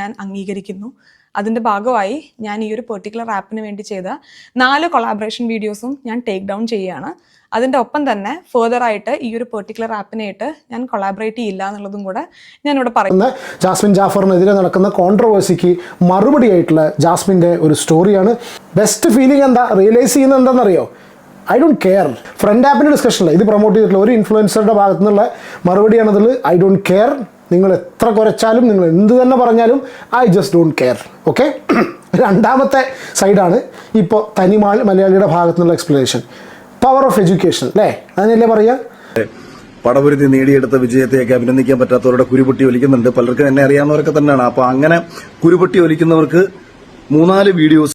ഞാൻ അംഗീകരിക്കുന്നു. അതിന്റെ ഭാഗമായി ഞാൻ ഈ ഒരു പെർട്ടിക്കുലർ ആപ്പിന് വേണ്ടി ചെയ്ത നാല് കൊളാബറേഷൻ വീഡിയോസും ഞാൻ ടേക്ക് ഡൗൺ ചെയ്യുകയാണ്. അതിന്റെ ഒപ്പം തന്നെ ഫേർദറായിട്ട് ഈ ഒരു പെർട്ടിക്കുലർ ആപ്പിനായിട്ട് ഞാൻ കൊളാബറേറ്റ് ചെയ്യില്ല എന്നുള്ളതും കൂടെ ഞാൻ ഇവിടെ പറയുന്നത് ജാസ്മിൻ ജാഫറിനെതിരെ നടക്കുന്ന കോൺട്രവേഴ്സിക്ക് മറുപടി ആയിട്ടുള്ള ജാസ്മിന്റെ ഒരു സ്റ്റോറിയാണ് ബെസ്റ്റ് ഫീലിംഗ് എന്താ? റിയലൈസ് ചെയ്യുന്നത് എന്താണെന്നറിയോ? ഐ ഡോണ്ട് കെയർ ഫ്രണ്ട് ആപ്പിന്റെ ഡിസ്കഷനില്ല ഇത് പ്രൊമോട്ട് ചെയ്തിട്ടുള്ള ഒരു ഇൻഫ്ലുവൻസറുടെ ഭാഗത്തു നിന്നുള്ള മറുപടിയാണതിൽ ഐ ഡോണ്ട് കെയർ നിങ്ങൾ എത്ര കുറച്ചാലും നിങ്ങൾ എന്ത് തന്നെ പറഞ്ഞാലും I just don't care okay രണ്ടാമത്തെ സൈഡാണ് ഇപ്പോൾ തനി മലയാളിയുടെ ഭാഗത്തു നിന്നുള്ള എക്സ്പ്ലനേഷൻ പവർ ഓഫ് എഡ്യൂക്കേഷൻ അല്ലേ അതിനല്ലേ പറയുക പടപുരുത്തി നേടിയെടുത്ത വിജയത്തെയൊക്കെ അഭിനന്ദിക്കാൻ പറ്റാത്തവരുടെ കുരുപൊട്ടി ഒലിക്കുന്നുണ്ട്. പലർക്കും എന്നെ അറിയാവുന്നവരൊക്കെ തന്നെയാണ്. അപ്പൊ അങ്ങനെ കുരുപൊട്ടി ഒലിക്കുന്നവർക്ക് മൂന്നാൽ വീഡിയോസ്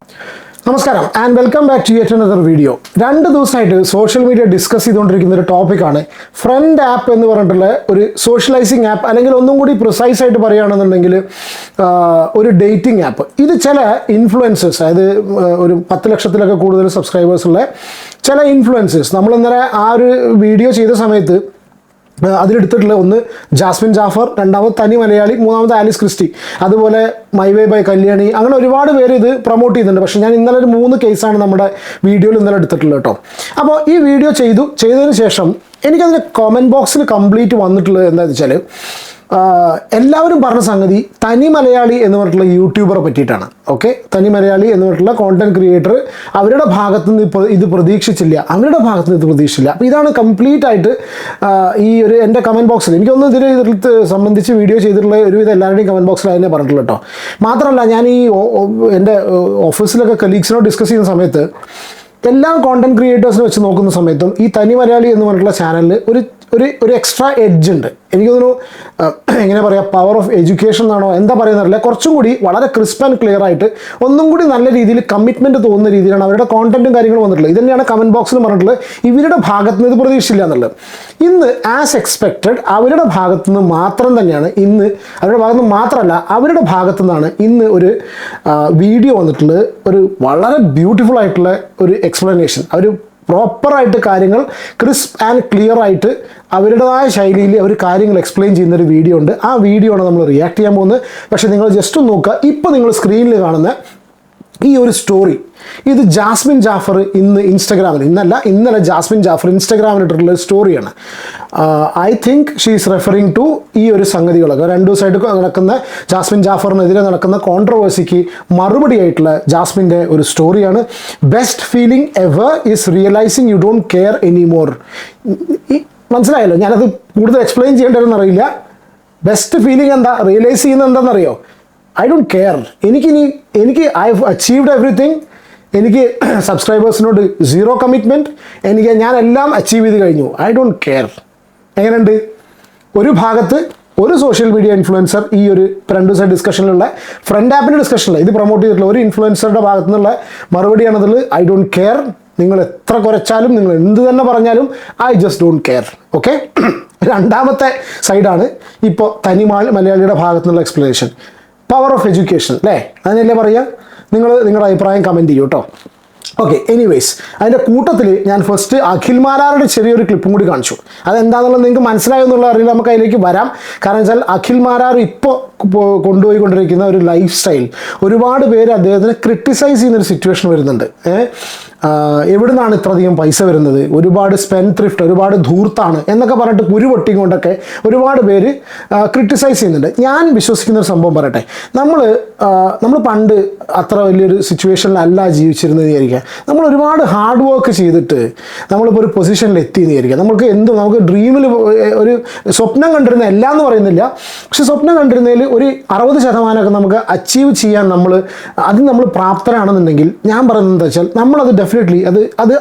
നമസ്കാരം and welcome back to yet another video രണ്ട് ദിവസമായിട്ട് സോഷ്യൽ മീഡിയ ഡിസ്കസ് ചെയ്തുകൊണ്ടിരിക്കുന്ന ഒരു ടോപ്പിക്കാണ് ഫ്രണ്ട് ആപ്പ് എന്ന് പറഞ്ഞിട്ടുള്ള ഒരു സോഷ്യലൈസിങ് ആപ്പ് അല്ലെങ്കിൽ ഒന്നും കൂടി പ്രിസൈസ് ആയിട്ട് പറയുകയാണെന്നുണ്ടെങ്കിൽ ഒരു ഡേറ്റിംഗ് ആപ്പ് ഇത് ചില ഇൻഫ്ലുവൻസേഴ്സ് അതായത് ഒരു പത്ത് ലക്ഷത്തിലൊക്കെ കൂടുതൽ സബ്സ്ക്രൈബേഴ്സ് ഉള്ള ചില ഇൻഫ്ലുവൻസേഴ്സ് നമ്മൾ ഇന്നലെ ആ ഒരു വീഡിയോ ചെയ്ത സമയത്ത് അതിലെടുത്തിട്ടുള്ള ഒന്ന് ജാസ്മിൻ ജാഫർ രണ്ടാമത് തനി മലയാളി മൂന്നാമത് ആലിസ് ക്രിസ്റ്റി. അതുപോലെ മൈ വേ ബൈ കല്യാണി. അങ്ങനെ ഒരുപാട് പേര് ഇത് പ്രൊമോട്ട് ചെയ്യുന്നുണ്ട്. പക്ഷേ ഞാൻ ഇന്നലെ ഒരു മൂന്ന് കേസാണ് നമ്മുടെ വീഡിയോയിൽ ഇന്നലെ എടുത്തിട്ടുള്ളത് കേട്ടോ. അപ്പോൾ ഈ വീഡിയോ ചെയ്തു ചെയ്തതിന് ശേഷം എനിക്കതിന്റെ കോമന്റ് ബോക്സിൽ കംപ്ലീറ്റ് വന്നിട്ടുള്ളത് എന്താണെന്ന് വെച്ചാൽ എല്ലാവരും പറഞ്ഞ സംഗതി തനി മലയാളി എന്ന് പറഞ്ഞിട്ടുള്ള യൂട്യൂബറെ പറ്റിയിട്ടാണ്. ഓക്കെ തനി മലയാളി എന്ന് പറഞ്ഞിട്ടുള്ള കോണ്ടന്റ് ക്രിയേറ്റർ അവരുടെ ഭാഗത്തു നിന്ന് ഇത് പ്രതീക്ഷിച്ചില്ല. അവരുടെ ഭാഗത്തു നിന്ന് ഇത് പ്രതീക്ഷിച്ചില്ല. അപ്പോൾ ഇതാണ് കംപ്ലീറ്റ് ആയിട്ട് ഈ ഒരു എന്റെ കമന്റ് ബോക്സിൽ എനിക്കൊന്നും ഇതിൽ ഇതിൽ സംബന്ധിച്ച് വീഡിയോ ചെയ്തിട്ടുള്ള ഒരുവിധം എല്ലാവരുടെയും കമന്റ് ബോക്സിൽ അതിനെ പറഞ്ഞിട്ടുള്ളൂ കേട്ടോ. മാത്രമല്ല ഞാൻ ഈ എന്റെ ഓഫീസിലൊക്കെ കലീഗ്സിനോട് ഡിസ്കസ് ചെയ്യുന്ന സമയത്ത് എല്ലാ കോണ്ടന്റ് ക്രിയേറ്റേഴ്സിനെ വെച്ച് നോക്കുന്ന സമയത്തും ഈ തനി മലയാളി എന്ന് പറഞ്ഞിട്ടുള്ള ചാനലിൽ ഒരു ഒരു ഒരു എക്സ്ട്രാ എഡ്ജ് ഉണ്ട്. എനിക്ക് തോന്നുന്നു എങ്ങനെ പറയാം പവർ ഓഫ് എഡ്യൂക്കേഷൻ എന്നാണോ എന്താ പറയുന്നറിയില്ല കുറച്ചും കൂടി വളരെ ക്രിസ്പ് ആൻഡ് ക്ലിയർ ആയിട്ട് ഒന്നും കൂടി നല്ല രീതിയിൽ കമ്മിറ്റ്മെന്റ് തോന്നുന്ന രീതിയിലാണ് അവരുടെ കോണ്ടന്റും കാര്യങ്ങളും വന്നിട്ടുള്ളത്. ഇത് തന്നെയാണ് കമന്റ് ബോക്സിൽ പറഞ്ഞിട്ടുള്ളത്. ഇവരുടെ ഭാഗത്ത് നിന്ന് ഇത് പ്രതീക്ഷിച്ചില്ല എന്നുള്ളത്. ഇന്ന് ആസ് എക്സ്പെക്റ്റഡ് അവരുടെ ഭാഗത്തു നിന്ന് മാത്രം തന്നെയാണ് ഇന്ന് അവരുടെ ഭാഗത്ത് നിന്ന് മാത്രമല്ല അവരുടെ ഭാഗത്തു നിന്നാണ് ഇന്ന് ഒരു വീഡിയോ വന്നിട്ടുള്ളത്. ഒരു വളരെ ബ്യൂട്ടിഫുൾ ആയിട്ടുള്ള ഒരു എക്സ്പ്ലനേഷൻ അവർ പ്രോപ്പറായിട്ട് കാര്യങ്ങൾ ക്രിസ്പ് ആൻഡ് ക്ലിയർ ആയിട്ട് അവരുടേതായ ശൈലിയിൽ അവർ കാര്യങ്ങൾ എക്സ്പ്ലെയിൻ ചെയ്യുന്ന ഒരു വീഡിയോ ഉണ്ട്. ആ വീഡിയോ ആണ് നമ്മൾ റിയാക്ട് ചെയ്യാൻ പോകുന്നത്. പക്ഷേ നിങ്ങൾ ജസ്റ്റ് ഒന്ന് നോക്കുക. ഇപ്പോൾ നിങ്ങൾ സ്ക്രീനിൽ കാണുന്ന ഈ ഒരു സ്റ്റോറി ഇത് ജാസ്മിൻ ജാഫർ ഇന്ന് ഇൻസ്റ്റഗ്രാമിൽ ഇന്നല്ല ഇന്നലെ ജാസ്മിൻ ജാഫർ ഇൻസ്റ്റഗ്രാമിൽ ഇട്ടിട്ടുള്ള ഒരു സ്റ്റോറിയാണ് I think she is referring to ഈ ഒരു സംഗതികളൊക്കെ. രണ്ടു ദിവസമായിട്ട് നടക്കുന്ന ജാസ്മിൻ ജാഫറിനെതിരെ നടക്കുന്ന കോൺട്രവേഴ്സിക്ക് മറുപടി ആയിട്ടുള്ള ജാസ്മിന്റെ ഒരു സ്റ്റോറിയാണ് best feeling ever is realising you don't care anymore മനസ്സിലായല്ലോ? ഞാനത് കൂടുതൽ എക്സ്പ്ലെയിൻ ചെയ്യേണ്ടതെന്ന് അറിയില്ല. ബെസ്റ്റ് ഫീലിംഗ് എന്താ? റിയലൈസ് ചെയ്യുന്നത് എന്താണെന്നറിയോ? ഐ ഡോണ്ട് കെയർ എനിക്ക് എനിക്കിനി എനിക്ക് ഐ ഹവ് അച്ചീവ്ഡ് എവറിത്തിങ് എനിക്ക് സബ്സ്ക്രൈബേഴ്സിനോട് സീറോ കമ്മിറ്റ്മെന്റ് എനിക്ക് ഞാൻ എല്ലാം അച്ചീവ് ചെയ്ത് കഴിഞ്ഞു. ഐ ഡോണ്ട് കെയർ എങ്ങനെയുണ്ട്? ഒരു ഭാഗത്ത് ഒരു സോഷ്യൽ മീഡിയ ഇൻഫ്ലുവൻസർ ഈ ഒരു ഫ്രണ്ട് സൈഡ് ഡിസ്കഷനിലുള്ള ഫ്രണ്ട് ആപ്പിന്റെ ഡിസ്കഷനിലെ ഇത് പ്രൊമോട്ട് ചെയ്തിട്ടുള്ള ഒരു ഇൻഫ്ലുവൻസറുടെ ഭാഗത്തു നിന്നുള്ള മറുപടിയാണതിൽ ഐ ഡോണ്ട് കെയർ നിങ്ങൾ എത്ര കുറച്ചാലും നിങ്ങൾ എന്ത് തന്നെ പറഞ്ഞാലും I just don't care okay രണ്ടാമത്തെ സൈഡാണ് ഇപ്പോൾ തനി മാ- മലയാളിയുടെ ഭാഗത്തുനിന്നുള്ള എക്സ്പ്ലനേഷൻ പവർ ഓഫ് എഡ്യൂക്കേഷൻ അല്ലേ? അതിനല്ലേ പറയുക? നിങ്ങൾ നിങ്ങളുടെ അഭിപ്രായം കമന്റ് ചെയ്യൂ കേട്ടോ ഓക്കെ എനിവേസ് അതിന്റെ കൂട്ടത്തിൽ ഞാൻ ഫസ്റ്റ് അഖിൽ മാരാരുടെ ചെറിയൊരു ക്ലിപ്പും കൂടി കാണിച്ചു. അതെന്താണെന്നുള്ളത് നിങ്ങൾക്ക് മനസ്സിലായെന്നുള്ള അറിയില്ല നമുക്ക് അതിലേക്ക് വരാം. കാരണം വെച്ചാൽ അഖിൽ മാരാർ ഇപ്പോൾ കൊണ്ടുപോയിക്കൊണ്ടിരിക്കുന്ന ഒരു ലൈഫ് സ്റ്റൈൽ ഒരുപാട് പേര് അദ്ദേഹത്തിനെ ക്രിട്ടിസൈസ് ചെയ്യുന്ന ഒരു സിറ്റുവേഷൻ വരുന്നുണ്ട്. ഏഹ് എവിടെ നിന്നാണ് ഇത്രയധികം പൈസ വരുന്നത്? ഒരുപാട് സ്പെൻ ത്രിഫ്റ്റ് ഒരുപാട് ധൂർത്താണ് എന്നൊക്കെ പറഞ്ഞിട്ട് കുരു പൊട്ടിക്കൊണ്ടൊക്കെ ഒരുപാട് പേര് ക്രിട്ടിസൈസ് ചെയ്യുന്നുണ്ട്. ഞാൻ വിശ്വസിക്കുന്ന ഒരു സംഭവം പറയട്ടെ. നമ്മൾ നമ്മൾ പണ്ട് അത്ര വലിയൊരു സിറ്റുവേഷനിലല്ല ജീവിച്ചിരുന്നത് വിചാരിക്കുക. നമ്മൾ ഒരുപാട് ഹാർഡ് വർക്ക് ചെയ്തിട്ട് നമ്മളിപ്പോൾ ഒരു പൊസിഷനിൽ എത്തി എന്ന് വിചാരിക്കുക. നമുക്ക് എന്ത് നമുക്ക് ഡ്രീമിൽ ഒരു സ്വപ്നം കണ്ടിരുന്ന എല്ലാം എന്ന് പറയുന്നില്ല. പക്ഷെ സ്വപ്നം കണ്ടിരുന്നതിൽ ഒരു അറുപത് ശതമാനമൊക്കെ നമുക്ക് അച്ചീവ് ചെയ്യാൻ നമ്മൾ അത് നമ്മൾ പ്രാപ്തരാണെന്നുണ്ടെങ്കിൽ ഞാൻ പറയുന്നത് എന്താ വെച്ചാൽ നമ്മളത് ഡെഫിനറ്റ്ലി അത് അത്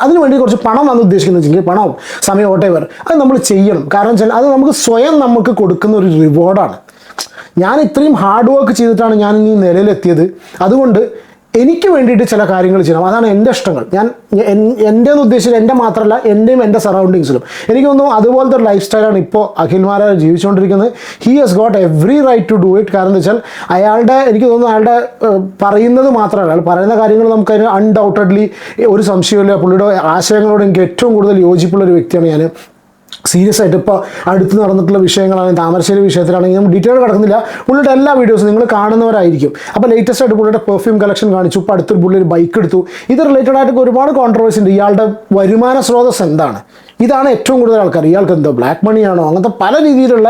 അതിനു വേണ്ടി കുറച്ച് പണം വന്ന് ഉദ്ദേശിക്കുന്നത് വെച്ചെങ്കിൽ പണവും സമയം വോട്ടേവർ അത് നമ്മൾ ചെയ്യണം. കാരണം വെച്ചാൽ അത് നമുക്ക് സ്വയം നമുക്ക് കൊടുക്കുന്ന ഒരു റിവാർഡാണ് ഞാൻ ഇത്രയും ഹാർഡ് വർക്ക് ചെയ്തിട്ടാണ് ഞാൻ ഈ നിലയിലെത്തിയത്. അതുകൊണ്ട് എനിക്ക് വേണ്ടിയിട്ട് ചില കാര്യങ്ങൾ ചെയ്യണം. അതാണ് എന്റെ ഇഷ്ടങ്ങൾ. ഞാൻ എന്റെ എന്ന് ഉദ്ദേശിച്ചത് എന്റെ മാത്രമല്ല എന്റെയും എന്റെ സറൗണ്ടിങ്സിലും എനിക്ക് തോന്നുന്നു അതുപോലത്തെ ഒരു ലൈഫ് സ്റ്റൈലാണ് ഇപ്പോൾ അഖിൽമാരെ ജീവിച്ചുകൊണ്ടിരിക്കുന്നത്. He has got every right to do it കാരണം എന്ന് വെച്ചാൽ അയാളുടെ എനിക്ക് തോന്നുന്നു അയാളുടെ പറയുന്നത് മാത്രമല്ല. അയാൾ പറയുന്ന കാര്യങ്ങൾ നമുക്ക് അതിന് അൺഡൗട്ടഡ്ലി ഒരു സംശയമില്ല. പുള്ളിയുടെ ആശയങ്ങളോട് എനിക്ക് ഏറ്റവും കൂടുതൽ യോജിപ്പുള്ള ഒരു വ്യക്തിയാണ് ഞാൻ. സീരിയസ് ആയിട്ട് ഇപ്പോൾ അടുത്ത് നടന്നിട്ടുള്ള വിഷയങ്ങളാണെങ്കിൽ താമരശ്ശേരി വിഷയത്തിലാണെങ്കിൽ നമ്മൾ ഡീറ്റെയിൽ കിടക്കുന്നില്ല. പുള്ളിയുടെ എല്ലാ വീഡിയോസും നിങ്ങൾ കാണുന്നവരായിരിക്കും. അപ്പോൾ ലേറ്റസ്റ്റ് ആയിട്ട് പുള്ളിയുടെ പെർഫ്യൂം കളക്ഷൻ കാണിച്ചു. ഇപ്പോൾ അടുത്തൊരു പുള്ളി ഒരു ബൈക്ക് എടുത്തു. ഇത് റിലേറ്റഡ് ആയിട്ട് ഒരുപാട് കോൺട്രവേഴ്സി ഉണ്ട്. ഇയാളുടെ വരുമാന സ്രോതസ് എന്താണ്? ഇതാണ് ഏറ്റവും കൂടുതൽ ആൾക്കാർ. ഇയാൾക്ക് എന്തോ ബ്ലാക്ക് മണിയാണോ അങ്ങനത്തെ പല രീതിയിലുള്ള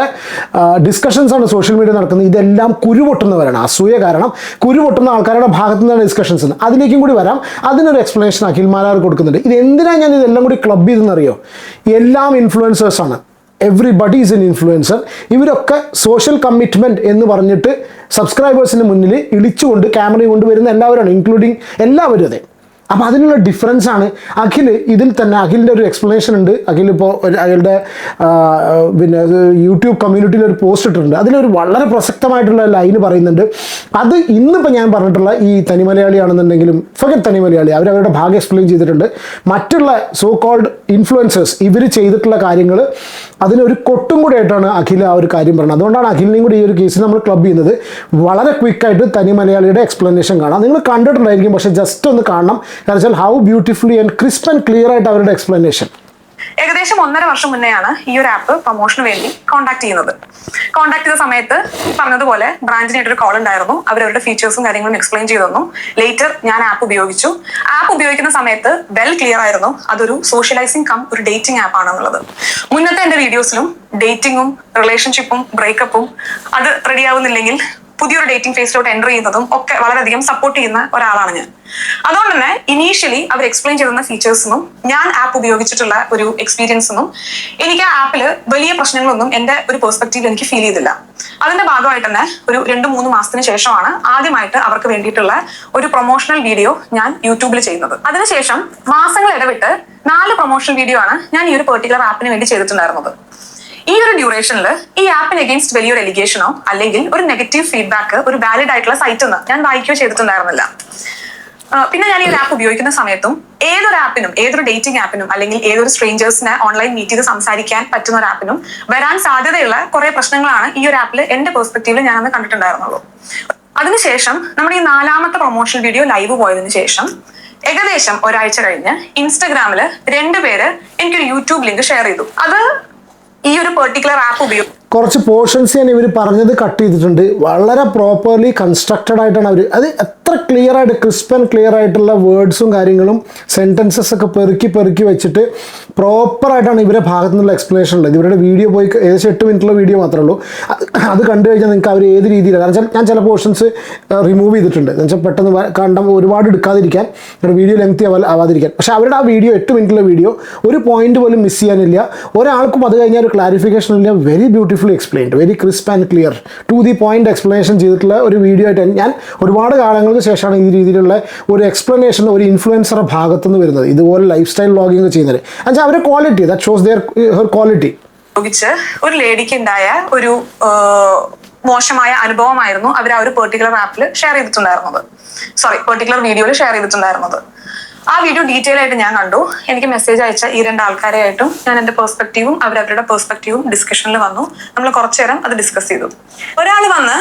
ഡിസ്കഷൻസാണ് സോഷ്യൽ മീഡിയ നടക്കുന്നത് ഇതെല്ലാം കുരുപൊട്ടുന്നവരാണ്. അസൂയ കാരണം കുരുപൊട്ടുന്ന ആൾക്കാരുടെ ഭാഗത്തു നിന്നാണ് ഡിസ്കഷൻസ് അതിലേക്കും കൂടി വരാം. അതിനൊരു എക്സ്പ്ലനേഷൻ അഖിൽ മാലാർ കൊടുക്കുന്നുണ്ട്. ഇത് എന്തിനാണ് ഞാൻ ഇതെല്ലാം കൂടി ക്ലബ് ചെയ്തെന്നറിയോ എല്ലാം ഇൻഫ്ലുവൻസേഴ്സാണ് എവ്രിബഡി ഈസ് എൻ ഇൻഫ്ലുവൻസർ ഇവരൊക്കെ സോഷ്യൽ കമ്മിറ്റ്മെന്റ് എന്ന് പറഞ്ഞിട്ട് സബ്സ്ക്രൈബേഴ്സിന് മുന്നിൽ ഇളിച്ചുകൊണ്ട് ക്യാമറയും കൊണ്ട് വരുന്ന എല്ലാവരാണ് ഇൻക്ലൂഡിങ് എല്ലാവരും അതെ. അപ്പോൾ അതിനുള്ള ഡിഫറൻസ് ആണ്. അഖിൽ ഇതിൽ തന്നെ അഖിലിന്റെ ഒരു എക്സ്പ്ലനേഷൻ ഉണ്ട്. അഖിൽ ഇപ്പോൾ അയാളുടെ പിന്നെ യൂട്യൂബ് കമ്മ്യൂണിറ്റിയിൽ ഒരു പോസ്റ്റ് ഇട്ടിട്ടുണ്ട്. അതിലൊരു വളരെ പ്രസക്തമായിട്ടുള്ള ലൈന് പറയുന്നുണ്ട്. അത് ഇന്നിപ്പോൾ ഞാൻ പറഞ്ഞിട്ടുള്ള ഈ തനി മലയാളിയാണെന്നുണ്ടെങ്കിലും തനിമലയാളിയാണെന്നുണ്ടെങ്കിലും തനി തനിമലയാളി അവരവരുടെ ഭാഗം എക്സ്പ്ലെയിൻ ചെയ്തിട്ടുണ്ട്. മറ്റുള്ള സോ കോൾഡ് ഇൻഫ്ലുവൻസേഴ്സ് ഇവർ ചെയ്തിട്ടുള്ള കാര്യങ്ങൾ അതിനൊരു കൊട്ടും കൂടി ആയിട്ടാണ് അഖിൽ ആ ഒരു കാര്യം പറഞ്ഞത്. അതുകൊണ്ടാണ് അഖിലിനെയും കൂടി ഈ ഒരു കേസ് നമ്മൾ ക്ലബ് ചെയ്യുന്നത്. വളരെ ക്വിക്കായിട്ട് തനി മലയാളിയുടെ എക്സ്പ്ലനേഷൻ കാണാം. നിങ്ങൾ കണ്ടിട്ടുണ്ടായിരിക്കും പക്ഷേ ജസ്റ്റ് ഒന്ന് കാണണം. കാരണം how beautifully and crisp and clear ആയിട്ട് അവരുടെ എക്സ്പ്ലനേഷൻ ഏകദേശം ഒന്നര വർഷം മുന്നെയാണ് ഈ ഒരു ആപ്പ് പ്രൊമോഷന് വേണ്ടി കോൺടാക്ട് ചെയ്യുന്നത്. കോൺടാക്ട് ചെയ്ത സമയത്ത് പറഞ്ഞതുപോലെ ബ്രാഞ്ചിനായിട്ട് ഒരു കോൾ ഉണ്ടായിരുന്നു. അവർ അവരുടെ ഫീച്ചേഴ്സും കാര്യങ്ങളും എക്സ്പ്ലെയിൻ ചെയ്തു തന്നു. ലേറ്റർ ഞാൻ ആപ്പ് ഉപയോഗിച്ചു. ആപ്പ് ഉപയോഗിക്കുന്ന സമയത്ത് വെൽ ക്ലിയർ ആയിരുന്നു. അതൊരു സോഷ്യലൈസിങ് കം ഒരു ഡേറ്റിംഗ് ആപ്പ് ആണെന്നുള്ളത്. മുന്നത്തെ എന്റെ വീഡിയോസിലും ഡേറ്റിംഗും റിലേഷൻഷിപ്പും ബ്രേക്കപ്പും അത് റെഡി ആവുന്നില്ലെങ്കിൽ പുതിയൊരു ഡേറ്റിംഗ് ഫേസിലോട്ട് എന്റർ ചെയ്യുന്നതും ഒക്കെ വളരെയധികം സപ്പോർട്ട് ചെയ്യുന്ന ഒരാളാണ് ഞാൻ. അതുകൊണ്ട് തന്നെ ഇനീഷ്യലി അവർ എക്സ്പ്ലെയിൻ ചെയ്തിരുന്ന ഫീച്ചേഴ്സിനും ഞാൻ ആപ്പ് ഉപയോഗിച്ചിട്ടുള്ള ഒരു എക്സ്പീരിയൻസിനും എനിക്ക് ആ ആപ്പിൽ വലിയ പ്രശ്നങ്ങളൊന്നും എന്റെ ഒരു പെർസ്പെക്റ്റീവ് എനിക്ക് ഫീൽ ചെയ്തില്ല. അതിന്റെ ഭാഗമായിട്ട് തന്നെ ഒരു രണ്ട് മൂന്ന് മാസത്തിന് ശേഷമാണ് ആദ്യമായിട്ട് അവർക്ക് വേണ്ടിയിട്ടുള്ള ഒരു പ്രൊമോഷണൽ വീഡിയോ ഞാൻ യൂട്യൂബിൽ ചെയ്യുന്നത്. അതിനുശേഷം മാസങ്ങൾ ഇടവിട്ട് നാല് പ്രൊമോഷണൽ വീഡിയോ ആണ് ഞാൻ ഈ ഒരു പെർട്ടിക്കുലർ ആപ്പിന് വേണ്ടി ചെയ്തിട്ടുണ്ടായിരുന്നത്. ഈ ഒരു ഡ്യൂറേഷനിൽ ഈ ആപ്പിന് അഗേൻസ്റ്റ് വലിയൊരു എലിഗേഷനോ അല്ലെങ്കിൽ ഒരു നെഗറ്റീവ് ഫീഡ്ബാക്ക് ഒരു വാലിഡ് ആയിട്ടുള്ള സൈറ്റ് എന്ന് ഞാൻ വായിക്കുകയോ ചെയ്തിട്ടുണ്ടായിരുന്നില്ല. പിന്നെ ഞാൻ ഈ ഒരു ആപ്പ് ഉപയോഗിക്കുന്ന സമയത്തും ഏതൊരു ആപ്പിനും ഏതൊരു ഡേറ്റിംഗ് ആപ്പിനും അല്ലെങ്കിൽ ഏതൊരു സ്ട്രേഞ്ചേഴ്സിനെ ഓൺലൈൻ മീറ്റ് ചെയ്ത് സംസാരിക്കാൻ പറ്റുന്ന ഒരു ആപ്പിനും വരാൻ സാധ്യതയുള്ള കുറെ പ്രശ്നങ്ങളാണ് ഈ ഒരു ആപ്പിൽ എന്റെ പെർസ്പെക്റ്റീവിൽ ഞാനന്ന് കണ്ടിട്ടുണ്ടായിരുന്നുള്ളൂ. അതിനുശേഷം നമ്മുടെ ഈ നാലാമത്തെ പ്രൊമോഷൻ വീഡിയോ ലൈവ് പോയതിനു ശേഷം ഏകദേശം ഒരാഴ്ച കഴിഞ്ഞ് ഇൻസ്റ്റഗ്രാമിൽ രണ്ടുപേര് എനിക്കൊരു യൂട്യൂബ് ലിങ്ക് ഷെയർ ചെയ്തു. അത് ഈ ഒരു പെർട്ടിക്കുലർ ആപ്പ് ഉപയോഗി കുറച്ച് പോർഷൻസ് ഞാൻ ഇവർ പറഞ്ഞത് കട്ട് ചെയ്തിട്ടുണ്ട്. വളരെ പ്രോപ്പർലി കൺസ്ട്രക്റ്റഡ് ആയിട്ടാണ് അവർ അത് എത്ര ക്ലിയർ ആയിട്ട് ക്രിസ്പ് ആൻഡ് ക്ലിയർ ആയിട്ടുള്ള വേർഡ്സും കാര്യങ്ങളും സെന്റൻസസ് ഒക്കെ പെറുക്കി പെറുക്കി വെച്ചിട്ട് പ്രോപ്പറായിട്ടാണ് ഇവരുടെ ഭാഗത്തു നിന്നുള്ള എക്സ്പ്ലനേഷൻ ഉള്ളത്. ഇവരുടെ വീഡിയോ പോയി ഏകദേശം എട്ട് മിനിറ്റുള്ള വീഡിയോ മാത്രമേ ഉള്ളൂ. അത് കണ്ടു കഴിഞ്ഞാൽ നിങ്ങൾക്ക് അവർ ഏത് രീതിയിലാണ്. കാരണം വെച്ചാൽ ഞാൻ ചില പോർഷൻസ് റിമൂവ് ചെയ്തിട്ടുണ്ട്. എന്ന് വെച്ചാൽ പെട്ടെന്ന് കണ്ട ഒരുപാട് എടുക്കാതിരിക്കാൻ വീഡിയോ ലെങ്തി ആവാതിരിക്കാൻ. പക്ഷേ അവരുടെ ആ വീഡിയോ എട്ട് മിനിറ്റുള്ള വീഡിയോ ഒരു പോയിന്റ് പോലും മിസ് ചെയ്യാനില്ല. ഒരാൾക്കും അത് കഴിഞ്ഞാൽ ഒരു ക്ലാരിഫിക്കേഷൻ ഇല്ല. Very beautifully explained very crisp and clear to the point explanation ചെയ്തിട്ടുള്ള ഒരു വീഡിയോ ആയിട്ട് ഞാൻ ഒരുപാട് കാലങ്ങൾക്ക് ശേഷമാണ് ഈ രീതിയിലുള്ള ഒരു എക്സ്പ്ലനേഷൻ ഒരു ഇൻഫ്ലുവൻസറുടെ ഭാഗത്തുനിന്ന് വരുന്നത്. ഇതുപോലെ ലൈഫ് സ്റ്റൈൽ വ്ളോഗിങ് ചെയ്യുന്നത്. എന്നുവെച്ചാൽ അവരുടെ quality that shows their her quality ഒരു ലേഡിക്ക് ഉണ്ടായ ഒരു മോശമായ അനുഭവമായിരുന്നു അവർ ആ ഒരു പെർട്ടിക്കുലർ ആപ്പിൽ ഷെയർ ചെയ്തിട്ടുണ്ടായിരുന്നത്. സോറി പെർട്ടിക്കുലർ വീഡിയോയിൽ ഷെയർ ചെയ്തിട്ടുണ്ടായിരുന്നത്. ആ വീഡിയോ ഡീറ്റെയിൽ ആയിട്ട് ഞാൻ കണ്ടു. എനിക്ക് മെസ്സേജ് അയച്ച ഈ രണ്ട് ആൾക്കാരെയായിട്ടും ഞാൻ എന്റെ പെർസ്പെക്റ്റീവും അവരവരുടെ പെർസ്പെക്റ്റീവും ഡിസ്കഷനിൽ വന്നു. നമ്മൾ കുറച്ചു നേരം അത് ഡിസ്കസ് ചെയ്തു. ഒരാൾ വന്ന്